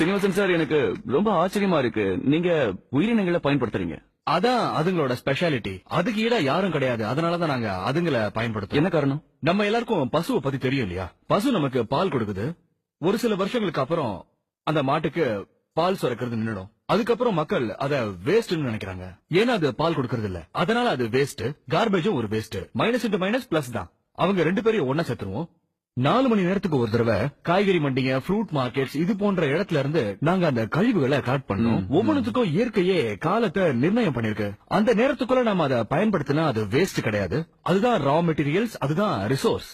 Srinivasan sir எனக்கு ரொம்ப ஆச்சரியமா இருக்கு. நீங்க உயிரினங்களை பயன்படுத்துறீங்க. அதான் அதுங்களோட ஸ்பெஷாலிட்டி அதுக்கு ஈடா யாரும் கிடையாது. அதனாலதான் நாங்க அதுங்களை பயன்படுத்துறோம். என்ன காரணம்? நம்ம எல்லாருக்கும் பசுவை பத்தி தெரியும் இல்லையா? பசு நமக்கு பால் கொடுக்குது. ஒரு சில வருஷங்களுக்கு அப்புறம் அந்த மாட்டுக்கு பால் சுரக்கிறது நின்னுடும். அதுக்கப்புறம் மக்கள் அத வேஸ்ட்னு நினைக்கிறாங்க. ஏன்னா அது பால் கொடுக்கறது இல்ல. அதனால அது வேஸ்ட் கார்பேஜும் ஒரு waste minus into minus plus தான். அவங்க ரெண்டு பேரையும் ஒண்ணா சேர்த்துருவோம். நாலு மணி நேரத்துக்கு ஒரு தடவை காய்கறி மண்டிங்க ஃப்ரூட் மார்க்கெட்ஸ் இது போன்ற இடத்துல இருந்து நாங்க அந்த கழிவுகளை கலெக்ட் பண்ணோம். ஒவ்வொன்றுத்துக்கும் இயற்கையே காலத்தை நிர்ணயம் பண்ணிருக்கு அந்த நேரத்துக்குள்ள நாம அதை பயன்படுத்தினா அது வேஸ்ட் கிடையாது. அதுதான் ரா மெட்டீரியல்ஸ் அதுதான் ரிசோர்ஸ்.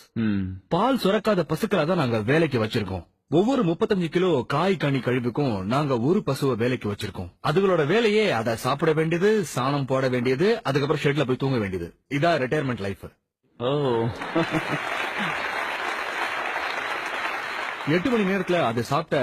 பால் சுரக்காத பசுக்களை தான் நாங்க வேலைக்கு வச்சிருக்கோம். ஒவ்வொரு 35 கிலோ காய் கனி கழிவுக்கும் நாங்க ஒரு பசுவை வேலைக்கு வச்சிருக்கோம். அதுகளோட வேலையே அதை சாப்பிட வேண்டியது சாணம் போட வேண்டியது அதுக்கப்புறம் ஷெட்ல போய் தூங்க வேண்டியது. இதான் ரிட்டையர்மெண்ட் லைஃப் ஓ. எட்டு மணி நேரத்துல அது சாப்பிட்ட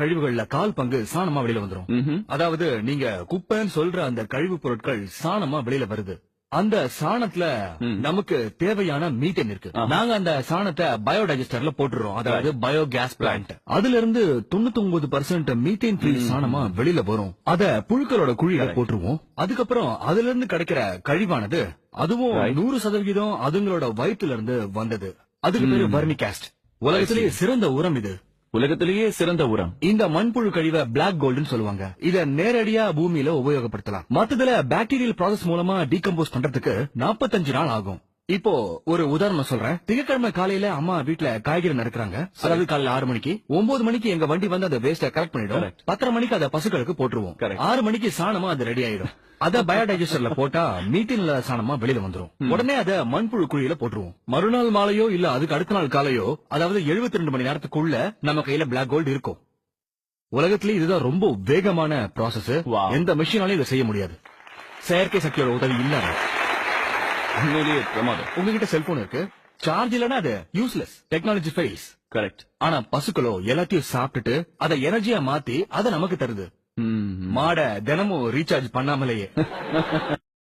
கழிவுகள்ல கால் பங்கு சாணமா வெளியில வந்துரும். ம்ஹும். அதாவது நீங்க குப்பைன்னு சொல்ற அந்த கழிவு பொருட்கள் சாணமா வெளியில வருது. அந்த சாணத்துல. நமக்கு தேவையான மீத்தேன் இருக்கு. நாங்க அந்த சாணத்தை பயோடைஜஸ்டர்ல போட்டுறோம் அதாவது பயோ கேஸ் பிளான்ட். அதுல இருந்து தொண்ணூத்தி ஒன்பது பர்சன்ட் மீத்தேன் ஃப்ரீ சாணமா வெளியில வரும். அத புழுக்களோட குழியில போட்டுருவோம். அதுக்கப்புறம் அதுல இருந்து கிடைக்கிற கழிவானது அதுவும். நூறு சதவிகிதம் அதுங்களோட வயிற்றுல இருந்து வந்தது. அதுக்கு பேரு. வர்மி காஸ்ட் உலகத்திலேயே சிறந்த உரம் இது. உலகத்திலேயே சிறந்த உரம். இந்த மண்புழு கழிவை பிளாக் கோல்டுன்னு சொல்லுவாங்க. இத நேரடியா பூமியில உபயோகப்படுத்தலாம். மத்ததுல பாக்டீரியல் ப்ராசஸ் மூலமா டீகம்போஸ் பண்றதுக்கு 45 நாள் ஆகும். இப்போ ஒரு உதாரணம் சொல்றேன். திங்கட்கிழமை காலையில அம்மா வீட்ல காய்கறி நறுக்குறாங்க. அதாவது காலையில ஆறு மணிக்கு. ஒன்பது மணிக்கு எங்க வண்டி வந்து அந்த வேஸ்ட கலெக்ட் பண்ணிடும். பத்தரை மணிக்கு அதை பசுக்களுக்கு போட்டுருவோம். ஆறு மணிக்கு சாணமா அது ரெடி ஆயிடும். அத பயோடைஜஸ்டர்ல போட்டா மீட்டின் இல்லாத சாணமா வெளியில வந்துரும். உடனே அத மண்புழு குழியில போட்டுருவோம். மறுநாள் மாலையோ இல்ல அதுக்கு அடுத்த நாள் காலையோ அதாவது 72 ரெண்டு மணி நேரத்துக்குள்ள நம்ம கையில பிளாக் கோல்டு இருக்கும். உலகத்திலேயே இதுதான் ரொம்ப வேகமான ப்ராசஸ். எந்த மிஷினாலையும் இதை செய்ய முடியாது. செயற்கை சக்தியோட உதவி இல்லாம. உண்மையிலேயே பிரமாதம். உங்ககிட்ட செல்போன் இருக்கு. சார்ஜ் இல்லனா அது யூஸ்லெஸ் டெக்னாலஜி ஃபெயில்ஸ் கரெக்ட் ஆனா பசுக்களோ எல்லாத்தையும் சாப்பிட்டுட்டு அதை எனர்ஜியா மாத்தி அதை நமக்கு தருது. மாட தினமும் ரீசார்ஜ் பண்ணாமலேயே.